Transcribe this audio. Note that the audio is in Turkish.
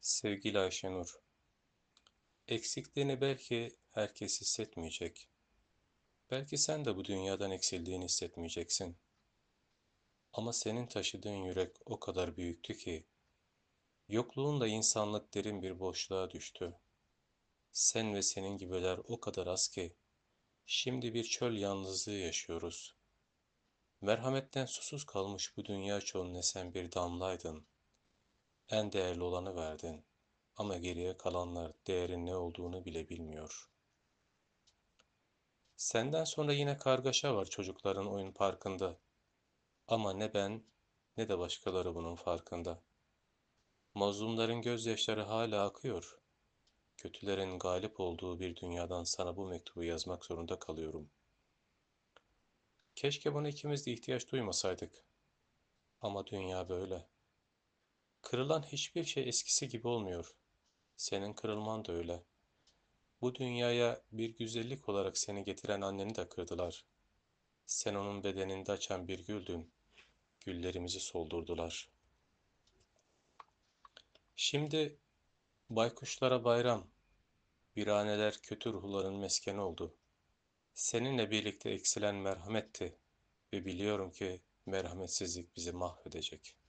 Sevgili Ayşenur, eksikliğini belki herkes hissetmeyecek. Belki sen de bu dünyadan eksildiğini hissetmeyeceksin. Ama senin taşıdığın yürek o kadar büyüktü ki, yokluğunda insanlık derin bir boşluğa düştü. Sen ve senin gibiler o kadar az ki, şimdi bir çöl yalnızlığı yaşıyoruz. Merhametten susuz kalmış bu dünya çölüne sen bir damlaydın. En değerli olanı verdin. Ama geriye kalanlar değerin ne olduğunu bile bilmiyor. Senden sonra yine kargaşa var çocukların oyun parkında. Ama ne ben ne de başkaları bunun farkında. Mazlumların gözyaşları hala akıyor. Kötülerin galip olduğu bir dünyadan sana bu mektubu yazmak zorunda kalıyorum. Keşke buna ikimiz de ihtiyaç duymasaydık. Ama dünya böyle. Kırılan hiçbir şey eskisi gibi olmuyor. Senin kırılman da öyle. Bu dünyaya bir güzellik olarak seni getiren anneni de kırdılar. Sen onun bedeninde açan bir güldün. Güllerimizi soldurdular. Şimdi baykuşlara bayram, viraneler kötü ruhların meskeni oldu. Seninle birlikte eksilen merhametti ve biliyorum ki merhametsizlik bizi mahvedecek.''